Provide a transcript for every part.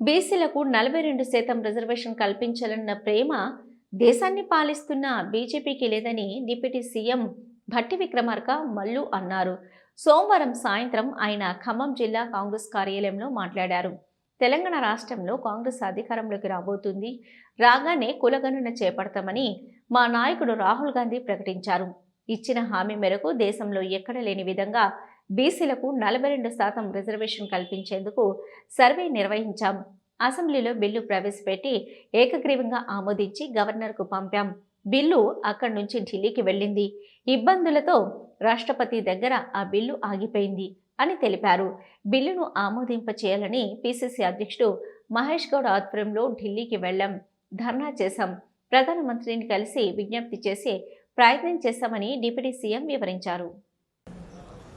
బీసీలకు నలభై రెండు శాతం రిజర్వేషన్ కల్పించాలన్న ప్రేమ దేశాన్ని పాలిస్తున్న బీజేపీకి లేదని డిప్యూటీ సీఎం భట్టి విక్రమార్క మల్లు అన్నారు. సోమవారం సాయంత్రం ఆయన ఖమ్మం జిల్లా కాంగ్రెస్ కార్యాలయంలో మాట్లాడారు. తెలంగాణ రాష్ట్రంలో కాంగ్రెస్ అధికారంలోకి రాబోతుంది. రాగానే కులగణన చేపడతామని మా నాయకుడు రాహుల్ గాంధీ ప్రకటించారు. ఇచ్చిన హామీ మేరకు దేశంలో ఎక్కడ లేని విధంగా బీసీలకు నలభై రెండు శాతం రిజర్వేషన్ కల్పించేందుకు సర్వే నిర్వహించాం. అసెంబ్లీలో బిల్లు ప్రవేశపెట్టి ఏకగ్రీవంగా ఆమోదించి గవర్నర్కు పంపాం. బిల్లు అక్కడి నుంచి ఢిల్లీకి వెళ్ళింది. ఇబ్బందులతో రాష్ట్రపతి దగ్గర ఆ బిల్లు ఆగిపోయింది అని తెలిపారు. బిల్లును ఆమోదింప చేయాలని పిసిసి అధ్యక్షుడు మహేష్ గౌడ్ ఆధ్వర్యంలో ఢిల్లీకి వెళ్ళాం. ధర్నా చేశాం. ప్రధానమంత్రిని కలిసి విజ్ఞప్తి చేసి ప్రయత్నం చేశామని డిప్యూటీ సీఎం వివరించారు.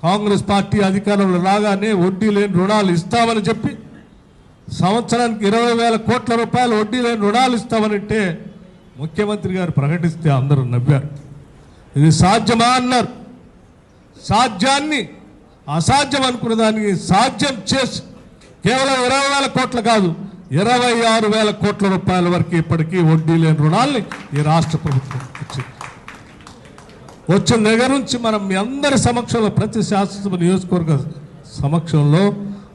కాంగ్రెస్ పార్టీ అధికారంలో రాగానే వడ్డీ లేని రుణాలు ఇస్తామని చెప్పి సంవత్సరానికి ఇరవై వేల కోట్ల రూపాయలు వడ్డీ లేని రుణాలు ఇస్తామనంటే ముఖ్యమంత్రి గారు ప్రకటిస్తే అందరూ నవ్వారు. ఇది సాధ్యమా అన్నారు. సాధ్యాన్ని అసాధ్యం అనుకున్న దానికి సాధ్యం చేసి కేవలం ఇరవై వేల కోట్లు కాదు ఇరవై ఆరు వేల కోట్ల రూపాయల వరకు ఇప్పటికీ వడ్డీ లేని రుణాల్ని ఈ రాష్ట్ర ప్రభుత్వం ఇచ్చింది. వచ్చిన దగ్గర నుంచి మనం మీ అందరి సమక్షంలో ప్రతి శాసనసభ నియోజకవర్గ సమక్షంలో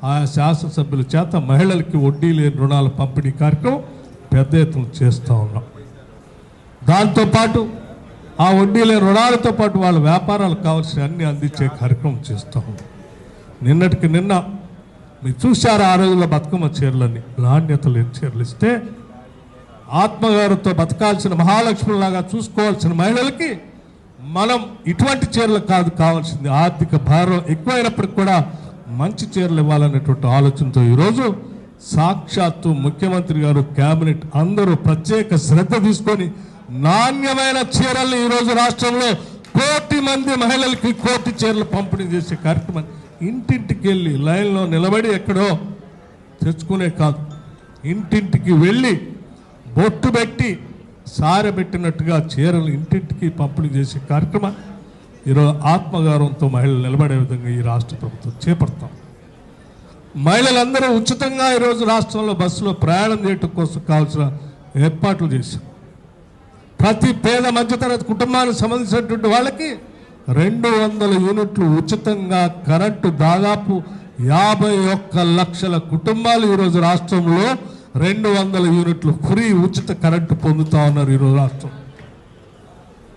ఆయా శాసనసభ్యుల చేత మహిళలకి వడ్డీ లేని రుణాల పంపిణీ కార్యక్రమం పెద్ద ఎత్తున చేస్తూ ఉన్నాం. దాంతోపాటు ఆ వడ్డీ లేని రుణాలతో పాటు వాళ్ళ వ్యాపారాలకు కావాల్సిన అన్ని అందించే కార్యక్రమం చేస్తూ ఉన్నాం. నిన్నటికి నిన్న మీరు చూశారు ఆ రోజుల్లో బతుకమ్మ చీరలని నాణ్యత లేని చీరలు ఇస్తే ఆత్మగారితో బతకాల్సిన మహాలక్ష్మిలాగా చూసుకోవాల్సిన మహిళలకి మనం ఇటువంటి చీరలు కాదు కావాల్సింది. ఆర్థిక భారం ఎక్కువైనప్పటికి కూడా మంచి చీరలు ఇవ్వాలనేటువంటి ఆలోచనతో ఈరోజు సాక్షాత్తు ముఖ్యమంత్రి గారు కేబినెట్ అందరూ ప్రత్యేక శ్రద్ధ తీసుకొని నాణ్యమైన చీరల్ని ఈరోజు రాష్ట్రంలో కోటి మంది మహిళలకి కోటి చీరలు పంపిణీ చేసే కార్యక్రమం ఇంటింటికి వెళ్ళి లైన్లో నిలబడి ఎక్కడో తెచ్చుకునే కాదు. ఇంటింటికి వెళ్ళి బొట్టు పెట్టి సారబెట్టినట్టుగా చీరలు ఇంటింటికి పంపిణీ చేసే కార్యక్రమం ఈరోజు ఆత్మగౌరవంతో మహిళలు నిలబడే విధంగా ఈ రాష్ట్ర ప్రభుత్వం చేపడతాం. మహిళలందరూ ఉచితంగా ఈరోజు రాష్ట్రంలో బస్సులో ప్రయాణం చేయటం కోసం కావాల్సిన ఏర్పాట్లు చేశాం. ప్రతి పేద మధ్యతరగతి కుటుంబానికి సంబంధించినటువంటి వాళ్ళకి రెండు వందల యూనిట్లు ఉచితంగా కరెంటు దాదాపు యాభై ఒక్క లక్షల కుటుంబాలు ఈరోజు రాష్ట్రంలో రెండు వందల యూనిట్లు ఫ్రీ ఉచిత కరెంటు పొందుతా ఉన్నారు ఈరోజు రాష్ట్రం.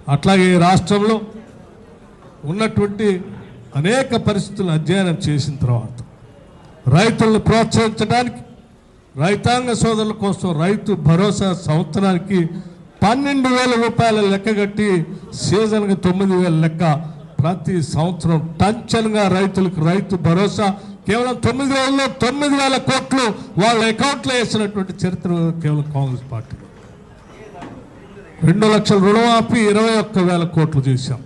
అట్లాగే ఈ రాష్ట్రంలో ఉన్నటువంటి అనేక పరిస్థితులను అధ్యయనం చేసిన తర్వాత రైతులను ప్రోత్సహించడానికి రైతాంగ సోదరుల కోసం రైతు భరోసా సంవత్సరానికి పన్నెండు వేల రూపాయల లెక్క కట్టి సీజన్కి తొమ్మిది వేల లెక్క ప్రతి సంవత్సరం టంచన్గా రైతులకు రైతు భరోసా కేవలం తొమ్మిది రోజుల్లో తొమ్మిది వేల కోట్లు వాళ్ళ అకౌంట్లో వేసినటువంటి చరిత్ర కేవలం కాంగ్రెస్ పార్టీ. రెండు లక్షల రుణమాఫీ ఇరవై ఒక్క వేల కోట్లు చేశాం.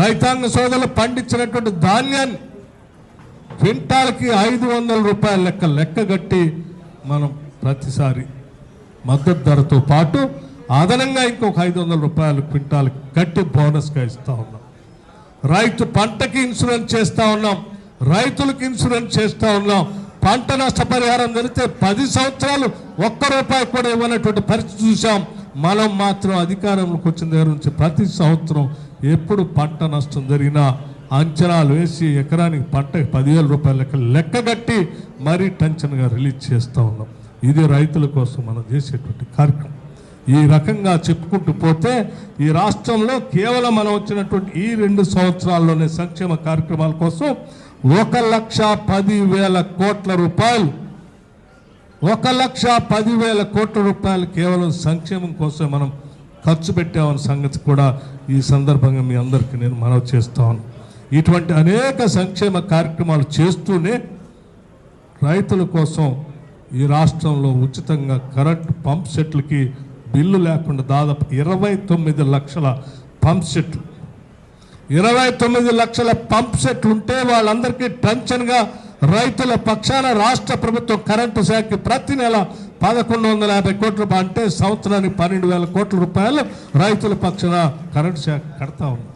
రైతాంగ సోదరులు పండించినటువంటి ధాన్యాన్ని క్వింటాల్కి ఐదు వందల రూపాయల లెక్క లెక్క కట్టి మనం ప్రతిసారి మద్దతు ధరతో పాటు అదనంగా ఇంకొక ఐదు వందల రూపాయలు క్వింటాల్ కట్టి బోనస్గా ఇస్తూ ఉన్నాం. రైతు పంటకి ఇన్సూరెన్స్ చేస్తూ ఉన్నాం. రైతులకు ఇన్సూరెన్స్ చేస్తా ఉన్నాం. పంట నష్టపరిహారం జరిగితే పది సంవత్సరాలు ఒక్క రూపాయి కూడా ఇవ్వనటువంటి పరిస్థితి చూసాం మనం మాత్రం అధికారంలోకి వచ్చిన దగ్గర నుంచి ప్రతి సంవత్సరం ఎప్పుడు పంట నష్టం జరిగినా అంచనాలు వేసి ఎకరానికి పంటకి పదివేల రూపాయల లెక్క లెక్క కట్టి మరీ టెన్షన్గా రిలీజ్ చేస్తూ ఉన్నాం. ఇది రైతుల కోసం మనం చేసేటువంటి కార్యక్రమం. ఈ రకంగా చెప్పుకుంటూ పోతే ఈ రాష్ట్రంలో కేవలం మనం వచ్చినటువంటి ఈ రెండు సంవత్సరాల్లోనే సంక్షేమ కార్యక్రమాల కోసం ఒక లక్ష పది వేల కోట్ల రూపాయలు. ఒక లక్ష పదివేల కోట్ల రూపాయలు కేవలం సంక్షేమం కోసం మనం ఖర్చు పెట్టామన్న సంగతి కూడా ఈ సందర్భంగా మీ అందరికీ నేను మనవి చేస్తాను ఇటువంటి అనేక సంక్షేమ కార్యక్రమాలు చేస్తూనే రైతుల కోసం ఈ రాష్ట్రంలో ఉచితంగా కరెంట్ పంప్ సెట్లకి బిల్లు లేకుండా దాదాపు ఇరవై తొమ్మిది లక్షల పంప్ సెట్లు ఇరవై తొమ్మిది లక్షల పంప్ సెట్లు ఉంటే వాళ్ళందరికీ టెన్షన్గా రైతుల పక్షాన రాష్ట్ర ప్రభుత్వం కరెంటు శాఖకి ప్రతి నెల పదకొండు వందల యాభై కోట్ల రూపాయలు అంటే సంవత్సరానికి పన్నెండు వేల కోట్ల రూపాయలు రైతుల పక్షాన కరెంటు శాఖ కడతా ఉన్నారు